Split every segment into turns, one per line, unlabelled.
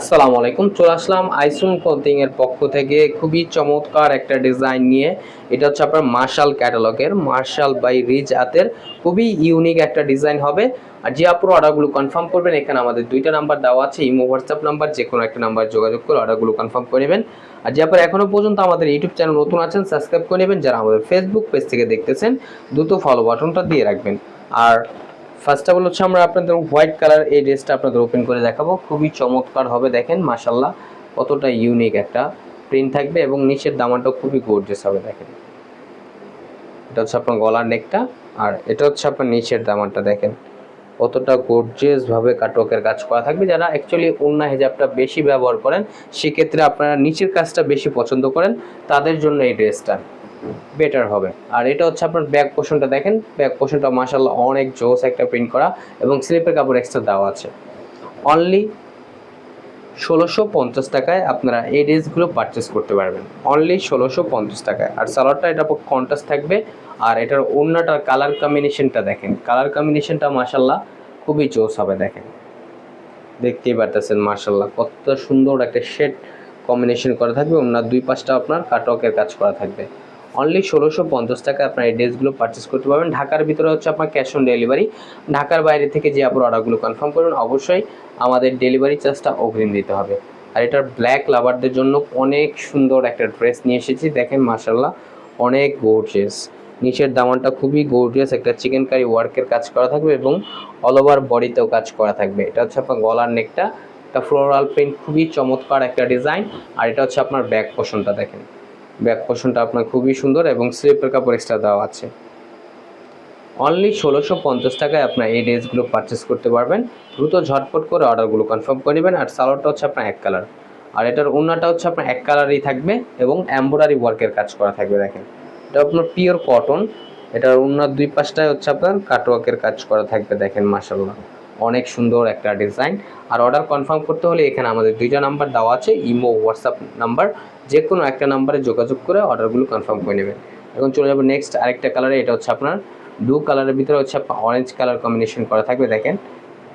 আসসালামু আলাইকুম। চলে আসলাম আইসুন ক্লোথিং এর পক্ষ থেকে। খুবই চমৎকার একটা ডিজাইন নিয়ে। এটা হচ্ছে আপনার মার্শাল ক্যাটালগের মার্শাল বাই রিজ আতের খুবই ইউনিক একটা ডিজাইন হবে। আর যে আপুর অর্ডারগুলো কনফার্ম করবেন, এখানে আমাদের দুইটা নাম্বার দেওয়া আছে। ইমো, হোয়াটসঅ্যাপ নাম্বার যে কোনো একটা নাম্বার যোগাযোগ করে অর্ডারগুলো কনফার্ম করে নেবেন। আর যে আপনারা এখনও পর্যন্ত আমাদের ইউটিউব চ্যানেল নতুন আছেন, সাবস্ক্রাইব করে নেবেন। যারা আমাদের ফেসবুক পেজ থেকে দেখতেছেন, দ্রুত ফলো বাটনটা দিয়ে রাখবেন। আর ফার্স্ট অফ অল হচ্ছে আমরা আপনাদের হোয়াইট কালার এই ড্রেসটা আপনাদের ওপেন করে দেখাবো। খুবই চমৎকার হবে দেখেন মাশাল্লাহ কতটা ইউনিক একটা প্রিন্ট থাকবে এবং নিচের দামাটাও খুবই গোর্জেস হবে দেখেন। এটা হচ্ছে আপনার গলার নেকটা আর এটা হচ্ছে আপনার নিচের দামানটা দেখেন। কতটা গোর্জিয়াস ভাবে কাটওয়ার্কের কাজ করা থাকবে। যারা অ্যাকচুয়ালি ওন্না হেজাবটা বেশি ব্যবহার করেন, সেক্ষেত্রে আপনারা নিচের কাজটা বেশি পছন্দ করেন, তাদের জন্য এই ড্রেসটা বেটার হবে। আর এটা হচ্ছে আপনার ব্যাক পোর্শনটা দেখেন। ব্যাক পোর্শনটা মাসাল্লাহ অনেক জোস একটা প্রিন্ট করা এবং স্লিপের কাপড় এক্সট্রা দেওয়া আছে। অনলি ষোলোশো পঞ্চাশ টাকায় আপনারা এই ড্রেসগুলো পারচেস করতে পারবেন। অনলি ষোলোশো পঞ্চাশ টাকায়। আর সালোয়ারটা এটা কন্ট্রাস্ট থাকবে। আর এটার অন্যটার কালার কম্বিনেশনটা দেখেন। কালার কম্বিনেশনটা মাসাল্লাহ খুবই জোস হবে দেখেন। দেখতেই পারতেছেন মার্শাল্লাহ কত সুন্দর একটা শেড কম্বিনেশন করা থাকবে ওনার দুই পাশটা আপনার কাটওয়ার্কের কাজ করা থাকবে। অনলি ষোলোশো পঞ্চাশ টাকা আপনার এই ড্রেসগুলো পারচেস করতে পারবেন। ঢাকার ভিতরে হচ্ছে আপনার ক্যাশ অন ডেলিভারি ঢাকার বাইরে থেকে যে আপনার অর্ডারগুলো কনফার্ম করবেন, অবশ্যই আমাদের ডেলিভারি চার্জটা অগ্রিম দিতে হবে। আর এটার ব্ল্যাক লাভারদের জন্য অনেক সুন্দর একটা ড্রেস নিয়ে এসেছি। দেখেন মার্শাল্লাহ অনেক গোর্জিয়াস নিচের দামানটা খুবই গোর্জিয়াস একটা চিকেন কারি ওয়ার্কের কাজ করা থাকবে এবং অল ওভার বডিতেও কাজ করা থাকবে। এটা হচ্ছে আপনার গলার নেকটা একটা ফ্লোরাল প্রিন্ট খুবই চমৎকার একটা ডিজাইন আর এটা হচ্ছে আপনার ব্যাক পোষণটা দেখেন। ব্যাক পোষণটা আপনার খুবই সুন্দর এবং স্লিপের কাপড় এক্সট্রা দেওয়া আছে। অনলি ষোলোশো পঞ্চাশ টাকায় আপনার এই ড্রেসগুলো পারচেস করতে পারবেন। দ্রুত ঝটপট করে অর্ডারগুলো কনফার্ম করে নেবেন আর সালোয়ারটা হচ্ছে আপনার এক কালার আর এটার ওড়নাটা হচ্ছে আপনার এক কালারই থাকবে এবং এমব্রয়ডারি ওয়ার্কের কাজ করা থাকবে দেখেন। এটা আপনার পিওর কটন এটার ওড়নার দুই পাশটায় হচ্ছে আপনার কাটওয়ার্কের কাজ করা থাকবে দেখেন মাসাল্লাহ অনেক সুন্দর একটা ডিজাইন। আর অর্ডার কনফার্ম করতে হলে এখানে আমাদের দুইটা নাম্বার দেওয়া আছে ইমো হোয়াটসঅ্যাপ নাম্বার যে কোনো একটা নাম্বারে যোগাযোগ করে অর্ডারগুলো কনফার্ম করে নেবেন। এখন চলে যাব নেক্সট আরেকটা কালারে এটা হচ্ছে আপনার ব্লু কালারের ভিতরে হচ্ছে অরেঞ্জ কালার কম্বিনেশন করা থাকবে, দেখেন।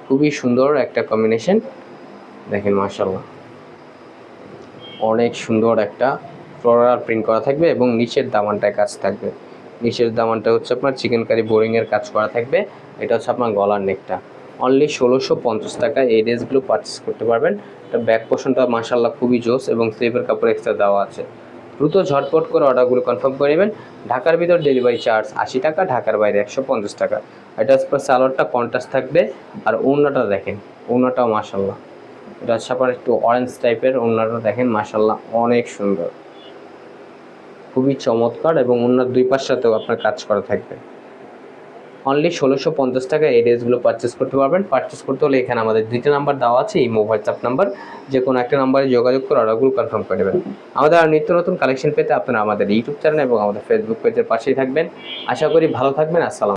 খুবই সুন্দর একটা কম্বিনেশন দেখেন মার্শাল্লাহ অনেক সুন্দর একটা ফ্লোরাল প্রিন্ট করা থাকবে এবং নিচের দামানটায় কাজ থাকবে। নিচের দামানটা হচ্ছে আপনার চিকেন কারি বোরিংয়ের কাজ করা থাকবে। এটা হচ্ছে আপনার গলার নেকটা অনলি ষোলোশো পঞ্চাশ টাকায় এই ড্রেসগুলো পারচেস করতে পারবেন। এটা ব্যাক পোর্শনটা মাসাল্লাহ খুবই জোস এবং স্লিপের কাপড় এক্সট্রা দেওয়া আছে। দ্রুত ঝটপট করে অর্ডারগুলো কনফার্ম করে নেবেন। ঢাকার ভিতর ডেলিভারি চার্জ আশি টাকা, ঢাকার বাইরে একশো পঞ্চাশ টাকা। এটা হচ্ছে সালোয়ারটা কন্ট্রাস্ট থাকবে আর ওড়নাটা দেখেন, ওড়নাটাও মাসাল্লাহ এটা আপনার একটু অরেঞ্জ টাইপের ওড়নাটা দেখেন মাসাল্লাহ অনেক সুন্দর। খুবই চমৎকার এবং ওনার দুই পাশ সাথেও আপনার কাজ করা থাকবে। অনলি ষোলোশো পঞ্চাশ টাকা এই ড্রেসগুলো পারচেস করতে পারবেন। পারচেস করতে হলে এখানে আমাদের দুইটা নাম্বার দেওয়া আছে, এই হোয়াটসঅ্যাপ নাম্বার যে কোনো একটা নাম্বারে যোগাযোগ করে অর্ডারগুলো কনফার্ম করে দেবেন আমাদের আর নিত্য নতুন কালেকশন পেতে আপনারা আমাদের ইউটিউব চ্যানেল এবং আমাদের ফেসবুক পেজের পাশেই থাকবেন। আশা করি ভালো থাকবেন, আসসালাম